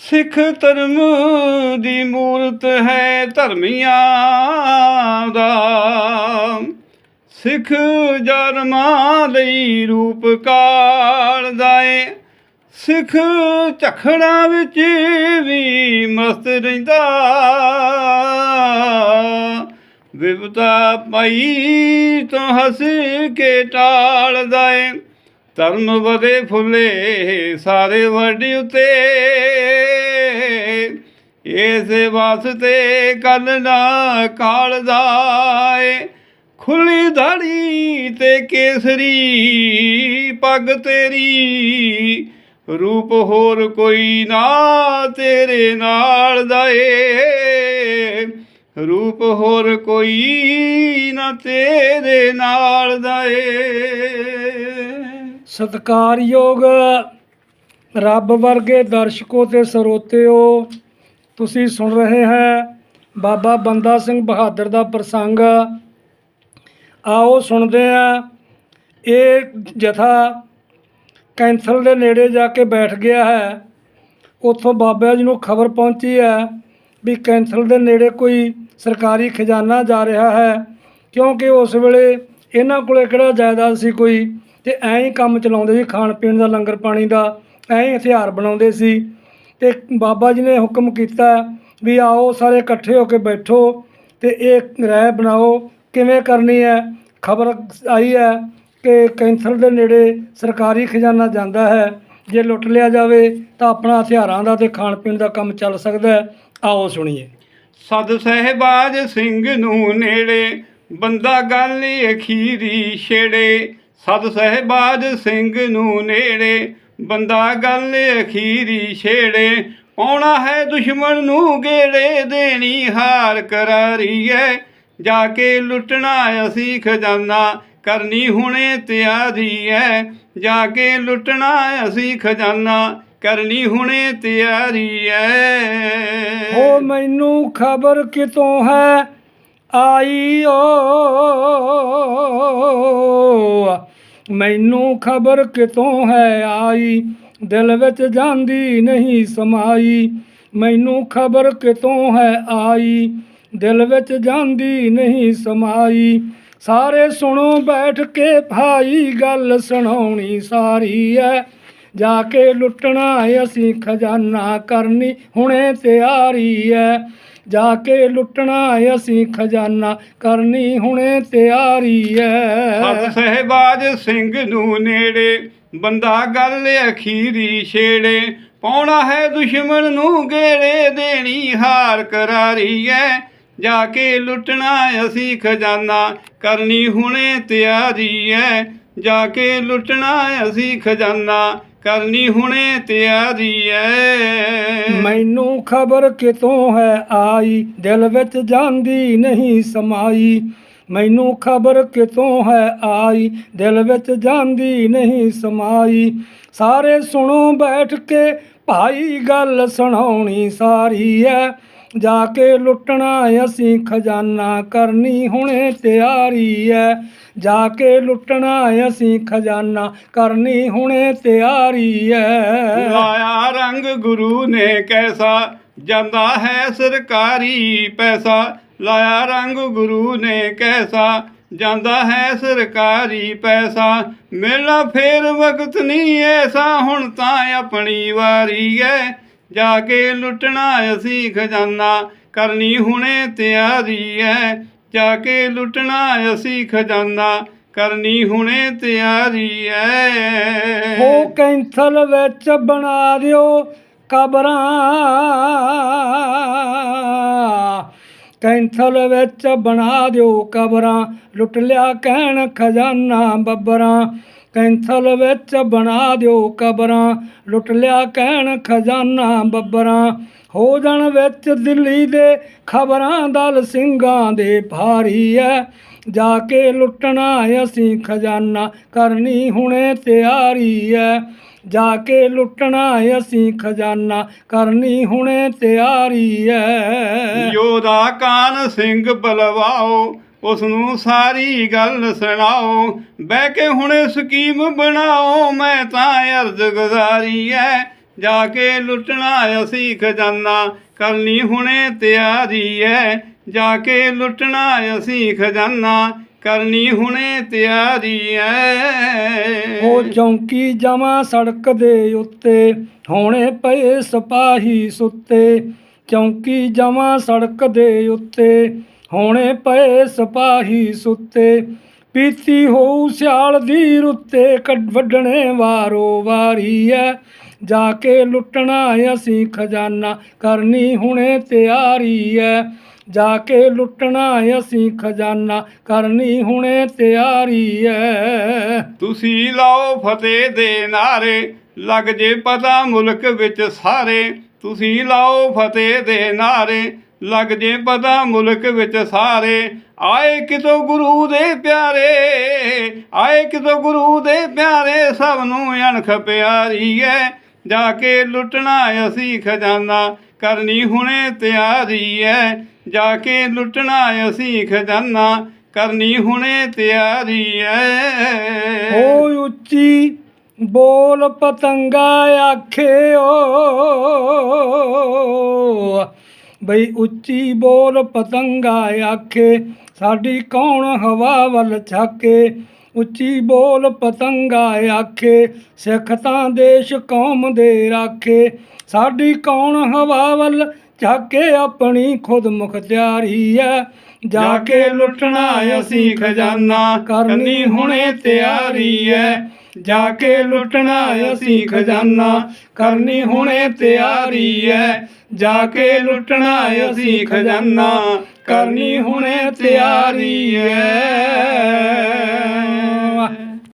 ਸਿੱਖ ਧਰਮ ਦੀ ਮੂਰਤ ਹੈ ਧਰਮੀਆਂ ਦਾ। ਸਿੱਖ ਜਨਮਾਂ ਲਈ ਰੂਪ ਕਾਲਦਾ ਏ। ਸਿੱਖ ਝਖੜਾਂ ਵਿੱਚ ਵੀ ਮਸਤ ਰਹਿੰਦਾ। ਵਿਵਤਾ ਪਾਈ ਤੋਂ ਹੱਸ ਕੇ ਟਾਲਦਾ ਏ। ਧਰਮ ਵਧੇ ਫੁੱਲੇ, ਸਾਰੇ ਵੱਡੀ ਉਤੇ। ਇਸ ਵਾਸਤੇ ਕੱਲ ਨਾ ਕਾਲਦਾ ਏ ਖੁੱਲੀ ਦਾੜੀ ਤੇ ਕੇਸਰੀ, ਪੱਗ ਤੇਰੀ, ਰੂਪ ਹੋਰ ਕੋਈ ਨਾ ਤੇਰੇ ਨਾਲ ਦਾ ਏ ਰੂਪ ਹੋਰ ਕੋਈ ਨਾ ਤੇਰੇ ਨਾਲ ਦਾ ਏ ਸਤਿਕਾਰਯੋਗ ਰੱਬ ਵਰਗੇ ਦਰਸ਼ਕੋ ਤੇ ਸਰੋਤਿਓ, ਤੁਸੀਂ ਸੁਣ ਰਹੇ ਹੈ ਬਾਬਾ ਬੰਦਾ ਸਿੰਘ ਬਹਾਦਰ ਦਾ ਪ੍ਰਸੰਗ। ਆਓ ਸੁਣਦੇ ਆ ਇਹ ਜਥਾ ਕੈਂਥਲ ਦੇ ਨੇੜੇ ਜਾ ਕੇ ਬੈਠ ਗਿਆ ਹੈ। ਉੱਥੋਂ ਬਾਬਾ ਜੀ ਨੂੰ ਖਬਰ ਪਹੁੰਚੀ ਹੈ ਵੀ ਕੈਂਥਲ ਦੇ ਨੇੜੇ ਕੋਈ ਸਰਕਾਰੀ ਖਜ਼ਾਨਾ ਜਾ ਰਿਹਾ ਹੈ, ਕਿਉਂਕਿ ਉਸ ਵੇਲੇ ਇਹਨਾਂ ਕੋਲੇ ਕਿਹੜਾ ਜਾਇਦਾਦ ਸੀ ਕੋਈ? ਤੇ ਐਂ ਹੀ ਕੰਮ ਚਲਾਉਂਦੇ ਸੀ, ਖਾਣ ਪੀਣ ਦਾ, ਲੰਗਰ ਪਾਣੀ ਦਾ, ਐਂ ਹੀ ਹਥਿਆਰ ਬਣਾਉਂਦੇ ਸੀ। ਤੇ ਬਾਬਾ ਜੀ ਨੇ ਹੁਕਮ ਕੀਤਾ ਵੀ ਆਓ, ਸਾਰੇ ਇਕੱਠੇ ਹੋ ਕੇ ਬੈਠੋ ਤੇ ਇਹ ਰਾਏ ਬਣਾਓ। ਕਿਵੇਂ ਕਰਨੀ ਹੈ? ਖਬਰ ਆਈ ਹੈ ਕਿ ਕੈਂਸਰ ਦੇ ਨੇੜੇ ਸਰਕਾਰੀ ਖਜ਼ਾਨਾ ਜਾਂਦਾ ਹੈ। ਜੇ ਲੁੱਟ ਲਿਆ ਜਾਵੇ ਤਾਂ ਆਪਣਾ ਹਥਿਆਰਾਂ ਦਾ ਤੇ ਖਾਣ ਪੀਣ ਦਾ ਕੰਮ ਚੱਲ ਸਕਦਾ ਹੈ। ਆਓ ਸੁਣੀਏ। ਸਦ ਸਹਿਬਾਜ ਸਿੰਘ ਨੂੰ ਨੇੜੇ, ਬੰਦਾ ਗੱਲ ਅਖੀਰੀ ਛੇੜੇ। ਸਦ ਸਹਿਬਾਜ ਸਿੰਘ ਨੂੰ ਨੇੜੇ, ਬੰਦਾ ਗੱਲ ਅਖੀਰੀ ਛੇੜੇ। ਆਉਣਾ ਹੈ ਦੁਸ਼ਮਣ ਨੂੰ ਗੇੜੇ, ਦੇਣੀ ਹਾਰ ਕਰਾਰੀ ਹੈ ਜਾ ਕੇ ਲੁੱਟਣਾ ਅਸੀਂ ਖਜ਼ਾਨਾ, ਕਰਨੀ ਹੁਣੇ ਤਿਆਰੀ ਹੈ ਜਾ ਕੇ ਲੁੱਟਣਾ ਅਸੀਂ ਖਜ਼ਾਨਾ, ਕਰਨੀ ਹੁਣੇ ਤਿਆਰੀ ਹੈ ਹੋ ਮੈਨੂੰ ਖਬਰ ਕਿਤੋਂ ਹੈ? ਆਈ ਓ ਮੈਨੂੰ ਖਬਰ ਕਿਤੋਂ ਹੈ ਆਈ? ਦਿਲ ਵਿੱਚ ਜਾਂਦੀ ਨਹੀਂ ਸਮਾਈ। ਮੈਨੂੰ ਖਬਰ ਕਿਤੋਂ ਹੈ ਆਈ? ਦਿਲ ਵਿੱਚ ਜਾਂਦੀ ਨਹੀਂ ਸਮਾਈ। ਸਾਰੇ ਸੁਣੋ, ਬੈਠ ਕੇ ਭਾਈ, ਗੱਲ ਸੁਣਾਉਣੀ ਸਾਰੀ ਐ। ਜਾ ਕੇ ਲੁੱਟਣਾ ਅਸੀਂ ਖਜ਼ਾਨਾ ਕਰਨੀ, ਹੁਣੇ ਤਿਆਰੀ ਐ। ਜਾ ਕੇ ਲੁੱਟਣਾ ਅਸੀਂ ਖਜ਼ਾਨਾ, ਕਰਨੀ ਹੁਣੇ ਤਿਆਰੀ ਸਤ ਐ ਸਹਿਬਾਜ ਸਿੰਘ ਨੂੰ ਨੇੜੇ, ਬੰਦਾ ਗੱਲ ਅਖੀਰੀ ਛੇੜੇ। ਪਾਉਣਾ ਹੈ ਦੁਸ਼ਮਣ ਨੂੰ ਗੇੜੇ, ਦੇਣੀ ਹਾਰ ਕਰਾਰੀ ਹੈ ਜਾ ਕੇ ਲੁੱਟਣਾ ਅਸੀਂ ਖਜ਼ਾਨਾ, ਕਰਨੀ ਹੁਣੇ ਤਿਆਰੀ ਹੈ ਜਾ ਕੇ ਲੁੱਟਣਾ ਅਸੀਂ ਖਜ਼ਾਨਾ ਕਰਨੀ ਹੁਣੇ ਤਿਆਰੀ ਹੈ ਮੈਨੂੰ ਖਬਰ ਕਿਤੋਂ ਹੈ ਆਈ? ਦਿਲ ਵਿੱਚ ਜਾਂਦੀ ਨਹੀਂ ਸਮਾਈ। ਮੈਨੂੰ ਖਬਰ ਕਿਤੋਂ ਹੈ ਆਈ? ਦਿਲ ਵਿੱਚ ਜਾਂਦੀ ਨਹੀਂ ਸਮਾਈ। ਸਾਰੇ ਸੁਣੋ ਬੈਠ ਕੇ, ਭਾਈ ਗੱਲ ਸੁਣਾਉਣੀ ਸਾਰੀ ਐ। ਜਾ ਕੇ ਲੁੱਟਣਾ ਅਸੀਂ ਖਜ਼ਾਨਾ ਕਰਨੀ ਹੁਣੇ ਤਿਆਰੀ ਐ। ਜਾ ਕੇ ਲੁੱਟਣਾ ਅਸੀਂ ਖਜ਼ਾਨਾ ਕਰਨੀ ਹੁਣੇ ਤਿਆਰੀ ਐ। ਲਾਇਆ ਰੰਗ ਗੁਰੂ ਨੇ ਕੈਸਾ, ਜਾਂਦਾ ਹੈ ਸਰਕਾਰੀ ਪੈਸਾ। ਲਾਇਆ ਰੰਗ ਗੁਰੂ ਨੇ ਕੈਸਾ, ਜਾਂਦਾ ਹੈ ਸਰਕਾਰੀ ਪੈਸਾ। ਮੇਲਾ ਫੇਰ ਵਕਤ ਨਹੀਂ ਐਸਾ, ਹੁਣ ਤਾਂ ਆਪਣੀ ਵਾਰੀ ਹੈ ਜਾ ਕੇ ਲੁੱਟਣਾ ਅਸੀਂ ਖਜ਼ਾਨਾ, ਕਰਨੀ ਹੁਣੇ ਤਿਆਰੀ ਹੈ। ਜਾ ਕੇ ਲੁੱਟਣਾ ਅਸੀਂ ਖਜ਼ਾਨਾ, ਕਰਨੀ ਹੁਣੇ ਤਿਆਰੀ ਹੈ। ਹੋ ਕੈਂਥਲ ਵਿੱਚ ਬਣਾ ਦਿਓ ਕਬਰਾਂ। ਕੈਂਥਲ ਵਿੱਚ ਬਣਾ ਦਿਓ ਕਬਰਾਂ। ਲੁੱਟ ਲਿਆ ਕਹਿਣ ਖਜ਼ਾਨਾ ਬੱਬਰਾਂ। ਕੈਂਥਲ ਵਿੱਚ ਬਣਾ ਦਿਓ ਕਬਰਾਂ, ਲੁੱਟ ਲਿਆ ਕਹਿਣ ਖਜ਼ਾਨਾ ਬੱਬਰਾਂ। ਹੋ ਜਾਣ ਵਿੱਚ ਦਿੱਲੀ ਦੇ ਖਬਰਾਂ ਦਲ ਸਿੰਘਾਂ ਦੇ ਭਾਰੀ ਐ। ਜਾ ਕੇ ਲੁੱਟਣਾ ਅਸੀਂ ਖਜ਼ਾਨਾ, ਕਰਨੀ ਹੁਣੇ ਤਿਆਰੀ ਐ। ਜਾ ਕੇ ਲੁੱਟਣਾ ਅਸੀਂ ਖਜ਼ਾਨਾ, ਕਰਨੀ ਹੁਣੇ ਤਿਆਰੀ ਐ। ਯੋਧਾ ਕਾਨ ਸਿੰਘ ਬਲਵਾਓ ਉਸ ਨੂੰ ਸਾਰੀ ਗੱਲ ਸੁਣਾਓ। ਬਹਿ ਕੇ ਹੁਣੇ ਸਕੀਮ ਬਣਾਓ, ਮੈਂ ਤਾਂ ਅਰਜ਼ ਗੁਜ਼ਾਰੀ ਐ। ਜਾ ਕੇ ਲੁੱਟਣਾ ਅਸੀਂ ਖਜ਼ਾਨਾ, ਕਰਨੀ ਹੁਣੇ ਤਿਆਰੀ ਐ। ਜਾ ਕੇ ਲੁੱਟਣਾ ਅਸੀਂ ਖਜ਼ਾਨਾ, ਕਰਨੀ ਹੁਣੇ ਤਿਆਰੀ ਐ। ਉਹ ਚੌਂਕੀ ਜਮਾ ਸੜਕ ਦੇ ਉੱਤੇ, ਹੋਣੇ ਪਏ ਸਿਪਾਹੀ ਸੁੱਤੇ। ਚੌਂਕੀ ਜਮਾ ਸੜਕ ਦੇ ਉੱਤੇ ਹੋਣੇ ਪਏ ਸਿਪਾਹੀ ਸੁੱਤੇ, ਪੀਤੀ ਹੋਊ ਸਿਆਲ ਦੀ ਰੁੱਤੇ ਕੱਢ ਵੱਢਣੇ ਵਾਰੋ ਵਾਰੀ ਐ। ਜਾ ਕੇ ਲੁੱਟਣਾ ਅਸੀਂ ਖਜ਼ਾਨਾ, ਕਰਨੀ ਹੁਣੇ ਤਿਆਰੀ ਐ। ਜਾ ਕੇ ਲੁੱਟਣਾ ਅਸੀਂ ਖਜ਼ਾਨਾ, ਕਰਨੀ ਹੁਣੇ ਤਿਆਰੀ ਐ। ਤੁਸੀਂ ਲਾਓ ਫਤਿਹ ਦੇ ਨਾਰੇ, ਲੱਗ ਜੇ ਪਤਾ ਮੁਲਕ ਵਿੱਚ ਸਾਰੇ। ਤੁਸੀਂ ਲਾਓ ਫਤਿਹ ਦੇ ਨਾਰੇ ਲੱਗ ਜੇ ਪਤਾ ਮੁਲਕ ਵਿੱਚ ਸਾਰੇ, ਆਏ ਕਿਤੋਂ ਗੁਰੂ ਦੇ ਪਿਆਰੇ, ਆਏ ਕਿਤੋਂ ਗੁਰੂ ਦੇ ਪਿਆਰੇ, ਸਭ ਨੂੰ ਅਣਖ ਪਿਆਰੀ ਐ। ਜਾ ਕੇ ਲੁੱਟਣਾ ਅਸੀਂ ਖਜ਼ਾਨਾ, ਕਰਨੀ ਹੁਣੇ ਤਿਆਰੀ ਐ। ਜਾ ਕੇ ਲੁੱਟਣਾ ਅਸੀਂ ਖਜ਼ਾਨਾ, ਕਰਨੀ ਹੁਣੇ ਤਿਆਰੀ ਐ। ਓ ਉੱਚੀ ਬੋਲ ਪਤੰਗਾ ਆਖੇ ਓ। ਬਈ ਉੱਚੀ ਬੋਲ ਪਤੰਗਾ ਆਖੇ, ਸਾਡੀ ਕੌਣ ਹਵਾ ਵੱਲ ਛਾਕੇ? ਉੱਚੀ ਬੋਲ ਪਤੰਗਾ ਆਖੇ ਸਿੱਖ ਤਾਂ ਦੇਸ਼ ਕੌਮ ਦੇ ਰਾਖੇ। ਸਾਡੀ ਕੌਣ ਹਵਾ ਵੱਲ ਛਾਕੇ, ਆਪਣੀ ਖੁਦ ਮੁਖਤਿਆਰੀ ਐ। ਜਾ ਕੇ ਲੁੱਟਣਾ ਅਸੀਂ ਖਜ਼ਾਨਾ, ਕਰਨੀ ਹੁਣੇ ਤਿਆਰੀ ਐ। ਜਾ ਕੇ ਲੁੱਟਣਾ ਅਸੀਂ ਖਜ਼ਾਨਾ, ਕਰਨੀ ਹੁਣੇ ਤਿਆਰੀ ਐ ਜਾ ਕੇ ਲੁੱਟਣਾ ਅਸੀਂ ਖਜ਼ਾਨਾ, ਕਰਨੀ ਹੁਣੇ ਤਿਆਰੀ ਐ